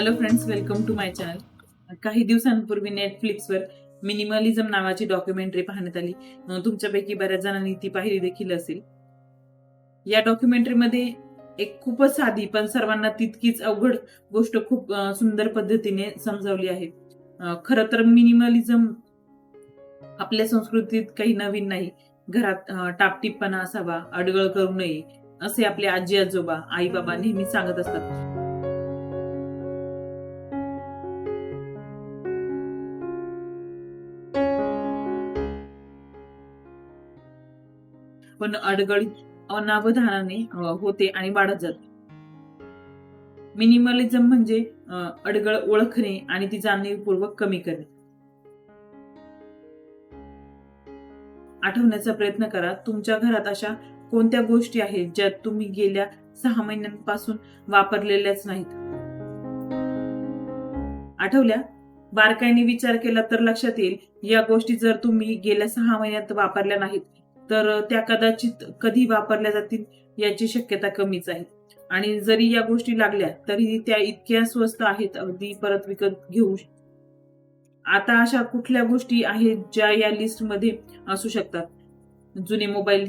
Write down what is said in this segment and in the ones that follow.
Hello friends welcome to my channel काही दिवसांपूर्वी नेटफ्लिक्सवर मिनिमलिझम नावाची डॉक्युमेंटरी पाहण्यात आली. तुमच्यापैकी बऱ्याच जणांनी ती पाहिली देखील असेल. या डॉक्युमेंटरीमध्ये एक खूपच साधी पण सर्वांना तितकीच अवघड गोष्ट खूप सुंदर पद्धतीने समजावली आहे. खरं तर मिनिमलिझम आपल्या संस्कृतीत काही नवीन नाही. घरात टापटीपणा असावा अडगळ करू नये असे आपले आजी आजोबा आई बाबा नेहमी सांगत असतात. पण अडगळीत अनावधानाने होते आणि वाढत जाते. मिनिमलिझम म्हणजे अडगळ ओळखणे आणि ती जाणीवपूर्वक कमी करणे. आठवण्याचा प्रयत्न करा तुमच्या घरात अशा कोणत्या गोष्टी आहेत ज्या तुम्ही गेल्या सहा महिन्यांपासून वापरलेल्याच नाहीत? आठवल्या? बारकाईने विचार केला तर लक्षात येईल या गोष्टी जर तुम्ही गेल्या सहा महिन्यात वापरल्या नाहीत तर त्या कदाचित कधी वापरल्या जातील याची शक्यता कमीच आहे. आणि जरी या गोष्टी लागल्या तरी त्या इतक्या स्वस्त आहेत अगदी परत विकत घेऊ आता अशा कुठल्या गोष्टी आहेत ज्या या लिस्टमध्ये असू शकतात? जुने मोबाईल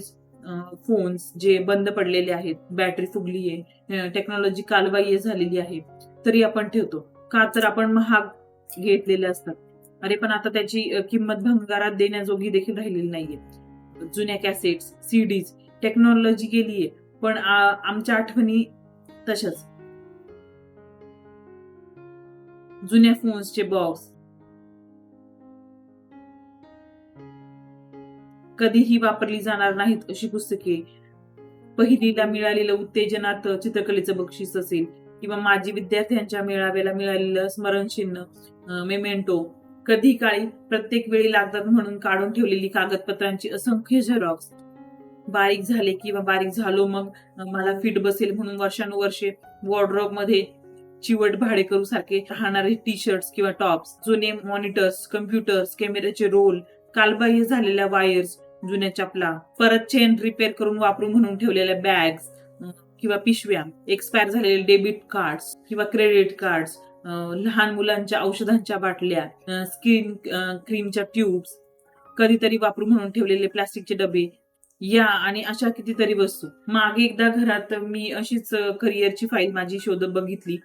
फोन्स जे बंद पडलेले आहेत बॅटरी फुगली आहे टेक्नॉलॉजी कालबाह्य झालेली आहे तरी आपण ठेवतो. का तर आपण महाग घेतलेले असतात. अरे पण आता त्याची किंमत भंगारात देण्याजोगी देखील राहिलेली नाहीये. जुन्या कॅसेट्स सीडीज टेक्नॉलॉजी गेलीये. पण आमच्या आठवणी तशाच. जुन्या फोन्सचे बॉक्स कधीही वापरली जाणार नाहीत अशी पुस्तके. पहिलीला मिळालेलं उत्तेजनात चित्रकलेचं बक्षीस असेल किंवा माजी विद्यार्थ्यांच्या मेळाव्याला मिळालेलं स्मरणचिन्ह मेमेंटो कधी काळी प्रत्येक वेळी लागतात म्हणून काढून ठेवलेली कागदपत्रांची असंख्य झेरॉक्स. बारीक झाले किंवा बारीक झालो मग मला फिट बसेल म्हणून वर्षानुवर्षे वॉर्ड्रॉपमध्ये चिवट भाडे करू सारखे राहणारे टी शर्ट्स किंवा टॉप्स जुने मॉनिटर्स कम्प्युटर्स कॅमेऱ्याचे रोल कालबाह्य झालेल्या वायर्स जुन्या चपला परत चेन रिपेअर करून वापरून म्हणून ठेवलेल्या बॅग्स किंवा पिशव्या एक्सपायर झालेले डेबिट कार्ड्स किंवा क्रेडिट कार्ड्स लहान मुलांच्या औषधांच्या बाटल्या स्किन क्रीमच्या ट्यूब्स कधीतरी वापरू म्हणून ठेवलेले प्लास्टिकचे डबे या आणि अशा कितीतरी वस्तू. मागे एकदा घरात मी अशीच करिअरची फाईल माझी शोधत बघितली.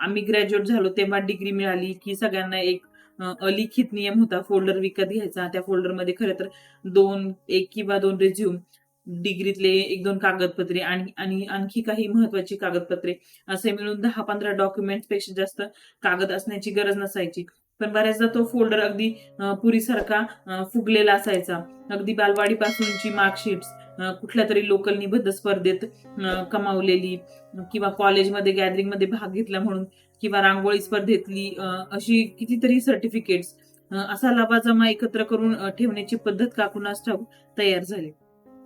आम्ही ग्रॅज्युएट झालो तेव्हा डिग्री मिळाली की सगळ्यांना एक अलिखित नियम होता फोल्डर विकत घ्यायचा. त्या फोल्डरमध्ये खरं तर दोन एक किंवा दोन रेझ्युम डिग्रीतले एक दोन कागदपत्रे आणि आणि आणखी काही महत्वाची कागदपत्रे. असे मिळून दहा पंधरा डॉक्युमेंटपेक्षा जास्त कागद असण्याची गरज नसायची. पण बऱ्याचदा तो फोल्डर अगदी पुरीसारखा फुगलेला असायचा. अगदी बालवाडीपासूनची मार्कशीट्स कुठल्या तरी लोकल निबंध स्पर्धेत कमावलेली किंवा कॉलेजमध्ये गॅदरिंगमध्ये भाग घेतला म्हणून किंवा रांगोळी स्पर्धेतली अशी कितीतरी सर्टिफिकेट्स असा लबाजमा एकत्र करून ठेवण्याची पद्धत काकुनास ठाऊक तयार झाली.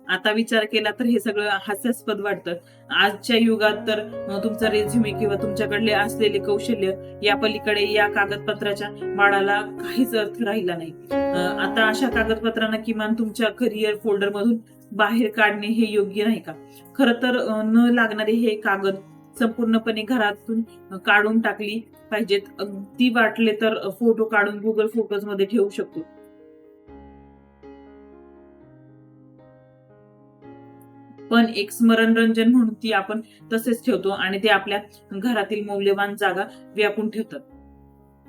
आता विचार केला तर हे सगळं हास्यास्पद वाटतं. आजच्या युगात तर तुमचा रेझ्युमे किंवा तुमच्याकडले असलेले कौशल्य या पलीकडे या कागदपत्राच्या माळाला काहीच अर्थ राहिला नाही. आता अशा कागदपत्रांना किमान तुमच्या करिअर फोल्डर मधून बाहेर काढणे हे योग्य नाही का? खर तर न लागणारे हे कागद संपूर्णपणे घरातून काढून टाकली पाहिजेत. अगदी वाटले तर फोटो काढून गुगल फोटोजमध्ये ठेवू शकतो. पण एक स्मरणरंजन म्हणून ती आपण तसेच ठेवतो आणि ते आपल्या घरातील मौल्यवान जागा व्यापून ठेवतात.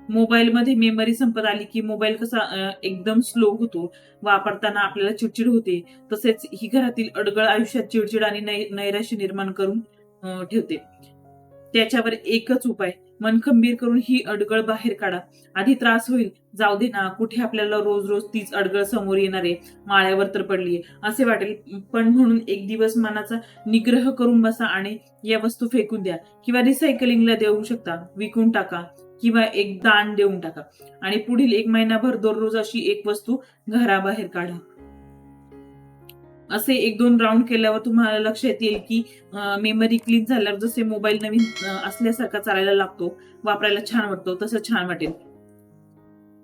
मोबाईलमध्ये मेमरी संपत आली की मोबाईल कसा एकदम स्लो होतो. वापरताना आपल्याला चिडचिड होते. तसेच ही घरातील अडगळ आयुष्यात चिडचिड आणि नैराश्य निर्माण करून ठेवते. त्याच्यावर एकच उपाय. मन खंबीर करून ही अडगळ बाहेर काढा. आधी त्रास होईल. जाऊ दे ना. कुठे आपल्याला रोज रोज तीच अडगळ समोर येणार आहे? माळ्यावर तर पडलीये असे वाटेल. पण म्हणून एक दिवस मनाचा निग्रह करून बसा आणि या वस्तू फेकून द्या. किंवा रिसायकलिंगला देऊ शकता. विकून टाका. किंवा एक दान देऊन टाका. आणि पुढील एक महिनाभर दररोज अशी एक वस्तू घराबाहेर काढा. असे एक दोन राऊंड केल्यावर तुम्हाला लक्षात येईल की मेमरी क्लीन झाल्यावर जसे मोबाईल नवीन असल्यासारखा चालायला लागतो वापरायला छान वाटतो तसं छान वाटेल.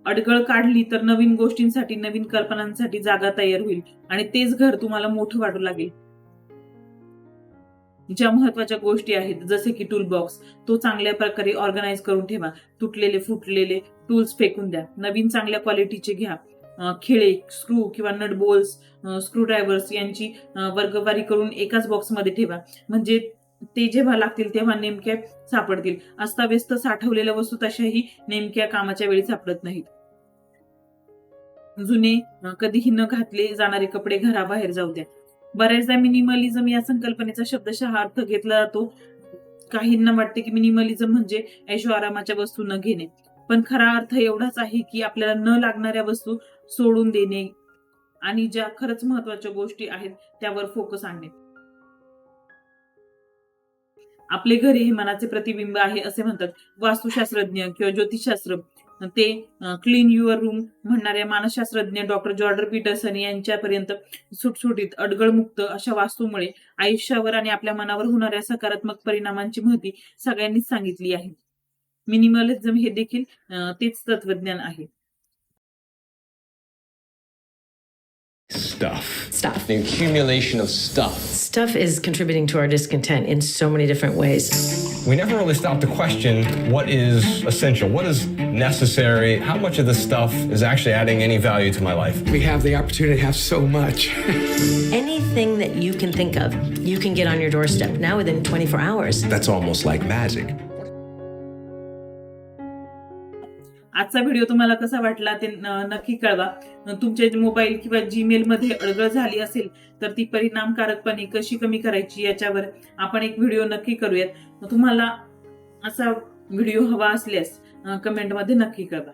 अडगळ काढली तर नवीन गोष्टींसाठी नवीन कल्पनांसाठी जागा तयार होईल आणि तेच घर तुम्हाला मोठं वाटू लागेल. ज्या महत्त्वाच्या गोष्टी आहेत जसे की टूल बॉक्स तो चांगल्या प्रकारे ऑर्गनाईज करून ठेवा. तुटलेले फुटलेले टूल्स फेकून द्या. नवीन चांगल्या क्वालिटीचे घ्या. खिळे स्क्रू किंवा नट बोल्स स्क्रू ड्रायव्हर्स यांची वर्गवारी करून एकाच बॉक्समध्ये ठेवा. म्हणजे ते जेव्हा लागतील तेव्हा नेमक्या सापडतील. अस्ताव्यस्त साठवलेल्या वस्तू तशाही नेमक्या कामाच्या वेळी सापडत नाहीत. जुने कधीही न घातले जाणारे कपडे घराबाहेर जाऊ द्या. बऱ्याचदा मिनिमलिझम या संकल्पनेचा शब्दशः अर्थ घेतला जातो. काहींना वाटते की मिनिमलिझम म्हणजे ऐशो आरामाच्या वस्तू न घेणे. पण खरा अर्थ एवढाच आहे की आपल्याला न लागणाऱ्या वस्तू सोडून देणे आणि ज्या खरंच महत्त्वाच्या गोष्टी आहेत त्यावर फोकस आणणे. आपले घर हे मनाचे प्रतिबिंब आहे असे म्हणतात. वास्तुशास्त्रज्ञ किंवा ज्योतिषशास्त्र. ते क्लीन युअर रूम म्हणणाऱ्या मानसशास्त्रज्ञ डॉक्टर जॉर्डर पीटरसन यांच्यापर्यंत सुटसुटीत अडगळमुक्त अशा वास्तूमुळे आयुष्यावर आणि आपल्या मनावर होणाऱ्या सकारात्मक परिणामांची माहिती सगळ्यांनीच सांगितली आहे. मिनिमलिझम हे देखील अं, तेच तत्वज्ञान आहे Stuff. Stuff. The accumulation of stuff. Stuff is contributing to our discontent in so many different ways. We never really stop to question what is essential, what is necessary, how much of this stuff is actually adding any value to my life. We have the opportunity to have so much. Anything that you can think of, you can get on your doorstep now within 24 hours. That's almost like magic. आजचा video तुम्हाला कसा वाटला ते नक्की कळवा. तुमच्या mobile किंवा Gmail मध्ये अडगळ झाली असेल तर ती परिणामकारकपणे कशी कमी करायची याच्यावर आपण एक व्हिडिओ नक्की करूयात. तुम्हाला असा व्हिडिओ हवा असल्यास कमेंटमध्ये नक्की कळवा.